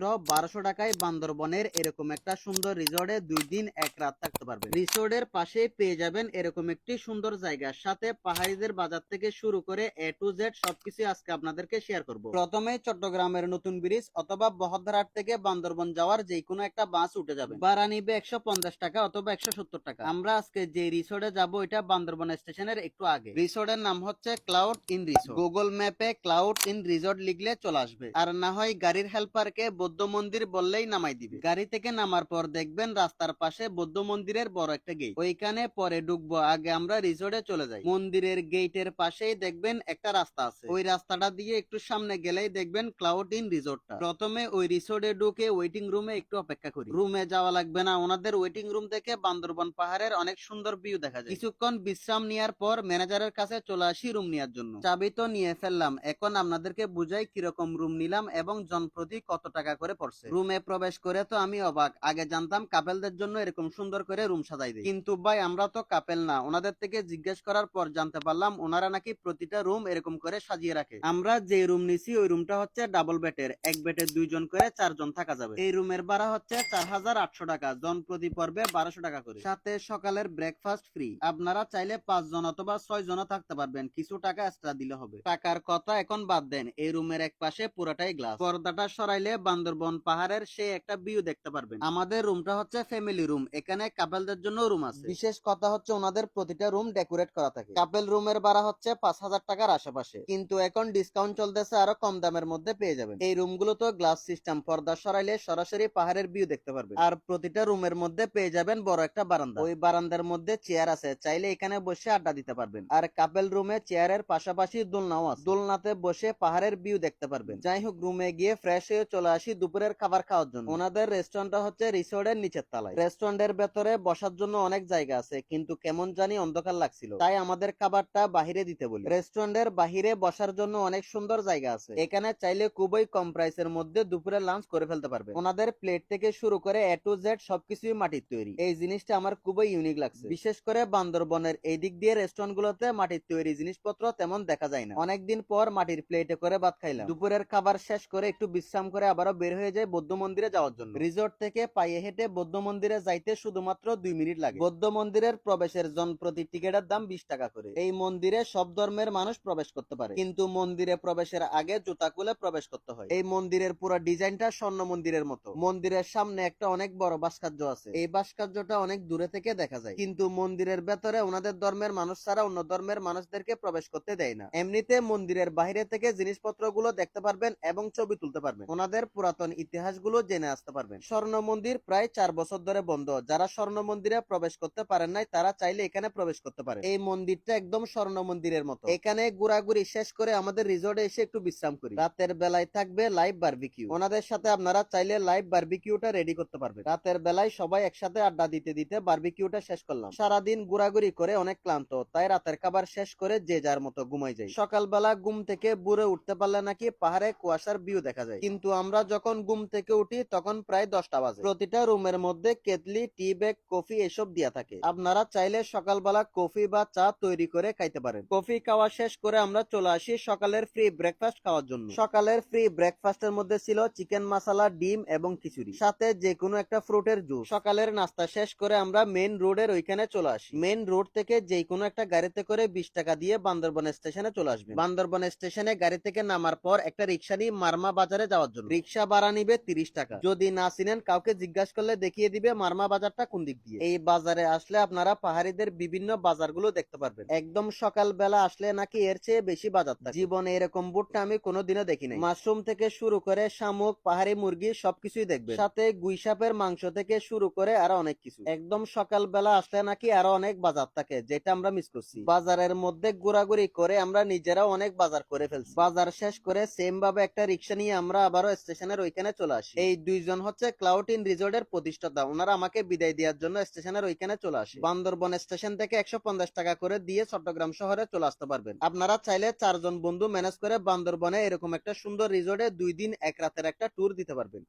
মাত্র বারোশো টাকায় বান্দরবনের এরকম একটা সুন্দর রিসোর্টে দুই দিন এক রাত থাকতে পারবেন। রিসোর্টের পাশে পেয়ে যাবেন এরকম একটি সুন্দর জায়গা। সাথে পাহাড়িদের বাজার থেকে শুরু করে এ টু জেড সবকিছু আজকে আপনাদেরকে শেয়ার করব। প্রথমে চট্টগ্রামের নতুন ব্রিজ অথবা বহদ্দারহাট থেকে বান্দরবন যাওয়ার যে কোনো একটা বাস উঠে যাবে। ভাড়া নিবে একশো পঞ্চাশ টাকা অথবা একশো সত্তর টাকা। আমরা আজকে যে রিসোর্টে যাব, এটা বান্দরবন স্টেশনের একটু আগে। রিসোর্টের নাম হচ্ছে ক্লাউড ইন রিসোর্ট গুগল ম্যাপে ক্লাউড ইন রিসোর্ট লিখলে চলে আসবে। আর না হয় গাড়ির হেল্পারকে বৌদ্ধ মন্দির বললেই নামাই দিবে। গাড়ি থেকে নামার পর দেখবেন রাস্তার পাশে বৌদ্ধ মন্দিরের বড় একটা গেট ওইখানে পরে ঢুকবো, আগে আমরা রিসোর্টে চলে যাই। মন্দিরের গেটের পাশেই দেখবেন একটা রাস্তা আছে। ওই রাস্তাটা দিয়ে একটু সামনে গেলেই দেখবেন ক্লাউড ইন রিসোর্টটা প্রথমে ওই রিসোর্টে ঢুকে ওয়েটিং রুমে একটু অপেক্ষা করি। রুমে যাওয়া লাগবে না। ওনাদের ওয়েটিং রুম থেকে বান্দরবন পাহাড়ের অনেক সুন্দর ভিউ দেখা যায়। কিছুক্ষণ বিশ্রাম নেওয়ার পর ম্যানেজারের কাছে চলে আসি রুম নেওয়ার জন্য। চাবি তো নিয়ে ফেললাম। এখন আপনাদেরকে বুঝাই কীরকম রুম নিলাম এবং জনপ্রতি কত টাকা করে পড়ছে। রুমে প্রবেশ করে তো আমি অবাক। আগে জানতাম কাপেলদের জন্য এরকম সুন্দর করে রুম সাজাই দেয় কিন্তু ভাই আমরা তো কাপেল না। ওনাদের থেকে জিজ্ঞেস করার পর জানতে পারলাম ওনারা নাকি প্রতিটা রুম এরকম করে সাজিয়ে রাখে। আমরা যে রুম নিছি ওই রুমটা হচ্ছে ডাবল বেডের এক বেডে দুইজন করে চারজন থাকা যাবে। এই রুমের ভাড়া হচ্ছে চার হাজার আটশো টাকা। জন প্রতি পর্বে বারোশো টাকা করে। সাথে সকালের ব্রেকফাস্ট ফ্রি আপনারা চাইলে পাঁচ জন অথবা ছয় জন থাকতে পারবেন। কিছু টাকা এক্সট্রা দিলে হবে। টাকার কথা এখন বাদ দেন। এই রুমের এক পাশে পুরোটাই গ্লাস পর্দাটা সরাইলে বান্দরবন পাহাড়ের সে একটা ভিউ দেখতে পারবেন। আমাদের রুমটা হচ্ছে ফ্যামিলি রুম এখানে কাপেলদের জন্য রুম আছে। বিশেষ কথা হচ্ছে ওনাদের প্রতিটা রুম ডেকোরেট করা থাকে। কাপেল রুমের ভাড়া হচ্ছে পাঁচ হাজার টাকার আশেপাশে। কিন্তু এখন ডিসকাউন্ট চলতেছে আরও কম দামের মধ্যে পেয়ে যাবেন। এই রুমগুলো তো গ্লাস সিস্টেম পর্দা সরাইলে সরাসরি পাহাড়ের ভিউ দেখতে পারবেন। আর প্রতিটা রুমের মধ্যে পেয়ে যাবেন বড় একটা বারান্দা। ওই বারান্দার মধ্যে চেয়ার আছে, চাইলে এখানে বসে আড্ডা দিতে পারবেন। আর কাপেল রুমে চেয়ারের পাশাপাশি দোলনাও আছে। দোলনাতে বসে পাহাড়ের ভিউ দেখতে পারবেন। যাই হোক রুমে গিয়ে ফ্রেশ হয়ে চলে আসি। দুপুরের খাবার খাওয়ার জন্য। ওনাদের রেস্টুরেন্টটা হচ্ছে রিসোর্টের নিচের তলায়। রেস্টুরেন্টের ভেতরে বসার জন্য অনেক জায়গা আছে, কিন্তু কেমন জানি অন্ধকার লাগছিল। তাই আমাদের খাবারটা বাহিরে দিতে বলি। রেস্টুরেন্টের বাহিরে বসার জন্য অনেক সুন্দর জায়গা আছে। এখানে চাইলে খুবই কম প্রাইসের মধ্যে দুপুরে লাঞ্চ করে ফেলতে পারবে ওনাদের প্লেট থেকে শুরু করে এ টু জেড সবকিছুই মাটির তৈরি। এই জিনিসটা আমার খুবই ইউনিক লাগছে। বিশেষ করে বান্দরবনের এই দিক দিয়ে রেস্টুরেন্ট গুলোতে মাটির তৈরি জিনিসপত্র তেমন দেখা যায় না। অনেকদিন পর মাটির প্লেটে করে ভাত খাইলাম। দুপুরের খাবার শেষ করে একটু বিশ্রাম করে আবারও বের হয়ে যায় বৌদ্ধ মন্দিরে যাওয়ার জন্য। রিসোর্ট থেকে পায়ে হেঁটে বৌদ্ধ মন্দিরে যাইতে শুধুমাত্র দুই মিনিট লাগে। বৌদ্ধ মন্দিরের প্রবেশের জন প্রতি টিকিটের দাম বিশ টাকা করে। এই মন্দিরে সব ধর্মের মানুষ প্রবেশ করতে পারে। কিন্তু মন্দিরে প্রবেশের আগে জুতা খুলে প্রবেশ করতে হয়। এই মন্দিরের পুরো ডিজাইনটা স্বর্ণ মন্দিরের মতো। মন্দিরের সামনে একটা অনেক বড় ভাস্কর্য আছে। এই ভাস্কর্যটা অনেক দূরে থেকে দেখা যায়। কিন্তু মন্দিরের ভেতরে ওনাদের ধর্মের মানুষ ছাড়া অন্য ধর্মের মানুষদেরকে প্রবেশ করতে দেয় না। এমনিতে মন্দিরের বাইরে থেকে জিনিসপত্রগুলো দেখতে পারবেন এবং ছবি তুলতে পারবেন। ওনাদের পুরাতন ইতিহাসগুলো জেনে আসতে পারবেন। স্বর্ণ মন্দির প্রায় চার বছর ধরে বন্ধ। যারা স্বর্ণ মন্দিরে প্রবেশ করতে পারেন নাই, তারা চাইলে এখানে প্রবেশ করতে পারে এই মন্দিরটা একদম স্বর্ণ মন্দিরের মতো। এখানে ঘোরাঘুরি শেষ করে আমাদের রিসোর্টে এসে একটু বিশ্রাম করি। রাতের বেলায় থাকবে লাইভ বারবিকিউ। ওনাদের সাথে আপনারা চাইলে লাইভ বারবিকিউটা রেডি করতে পারবেন। রাতের বেলায় সবাই একসাথে আড্ডা দিতে দিতে বার্বিকিউটা শেষ করলাম। সারাদিন ঘোরাঘুরি করে অনেক ক্লান্ত, তাই রাতের খাবার শেষ করে যে যার মতো ঘুমাই যাই। সকালবেলা ঘুম থেকে বুড়ে উঠতে পারলে নাকি পাহাড়ে কুয়াশার ভিউ দেখা যায়। কিন্তু আমরা যখন ঘুম থেকে উঠি, তখন প্রায় দশটা বাজে। প্রতিটা রুমের মধ্যে কেতলি টি ব্যাগ, কফি এসব দিয়া থাকে। আপনারা চাইলে সকালবেলা কফি বা চা তৈরি করে খাইতে পারেন। কফি খাওয়া শেষ করে আমরা চলে আসি সকালের ফ্রি ব্রেকফাস্ট খাওয়ার জন্য। সকালের ফ্রি ব্রেকফাস্টের মধ্যে ছিল চিকেন মশলা ডিম এবং খিচুড়ি। সাথে যে কোনো একটা ফ্রুটের জুস সকালের নাস্তা শেষ করে আমরা মেন রোডের ওইখানে চলে আসি। মেন রোড থেকে যে কোনো একটা গাড়িতে করে বিশ টাকা দিয়ে বান্দরবন স্টেশনে চলে আসবে বান্দরবন স্টেশনে গাড়ি থেকে নামার পর একটা রিক্সা নিয়ে মারমা বাজারে যাওয়ার জন্য। রিক্সা ভাড়া নিবে তিরিশ টাকা। যদি না চিনেন, কাউকে জিজ্ঞাসা করলে দেখিয়ে দিবে মারমা বাজারটা কোন দিক দিয়ে। এই বাজারে আসলে আপনারা পাহাড়িদের বিভিন্ন বাজারগুলো দেখতে পারবেন। একদম সকাল বেলা আসলে নাকি এর চেয়ে বেশি বাজার থাকে। জীবনে এরকম বুটটা আমি কোনোদিনও দেখি নাই। মাশরুম থেকে শুরু করে শামুক, পাহাড়ি মুরগি সবকিছুই দেখবেন। সাথে গুইসাপের মাংস থেকে শুরু করে আরও অনেক কিছু। একদম সকাল বেলা আসলে নাকি আরও অনেক বাজার থাকে, যেটা আমরা মিস করছি। বাজারের মধ্যে ঘোরাঘুরি করে আমরা নিজেরাও অনেক বাজার করে ফেলছি। বাজার শেষ করে সেম ভাবে একটা রিক্সা নিয়ে আমরা আবারও স্টেশনের ওইখানে চলে আসি। এই দুইজন হচ্ছে ক্লাউড ইন রিসোর্টের প্রতিষ্ঠাতা। ওনারা আমাকে বিদায় দেওয়ার জন্য স্টেশনের ওইখানে চলে আসে। বান্দরবন স্টেশন থেকে একশো পঞ্চাশ টাকা করে দিয়ে চট্টগ্রাম শহরে চলে আসতে পারবেন। আপনারা চাইলে চারজন বন্ধু ম্যানেজ করে বান্দরবনে এরকম একটা সুন্দর রিসোর্টে দুই দিন, এক রাতের একটা ট্যুর দিতে পারবেন।